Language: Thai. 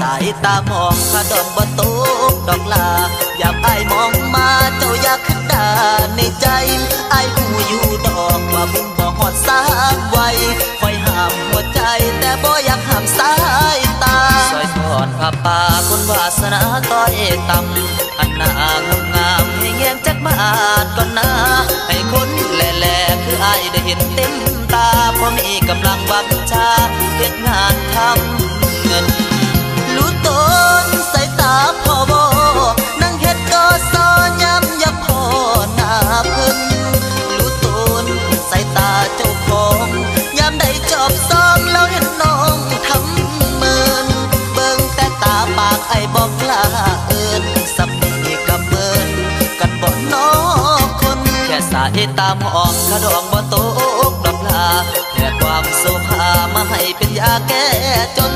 สายตามองขะดองบ่ตกดอกลา อยากไอมองมาเจ้าอยากขึ้นดาในใจ ไอหูอยู่ดอกว่าบุญบ่หอดสามไว้คอยห้ามหัวใจ แต่บ่อยากห้ามสายตาซอยทอดผ้าป่าคนวาสนาต้อยต่ำอันนางงามให้แงงจักมาอาดก่อนนะให้คนแหล่ๆคือไอได้เห็นเต็มตาเพราะมีกำลังวังชาเฮ็ดงานทำ อบซองแล้วเห็นน้องทำเมิน เบิ่งแต่ตาปากไอ้บอกลาเอินสับนีกับเมิน กันบ่นอคน แค่สายตามองขะดองบ่โตกดอกลาแค่ความโซภามาให้เป็นยาแก้จน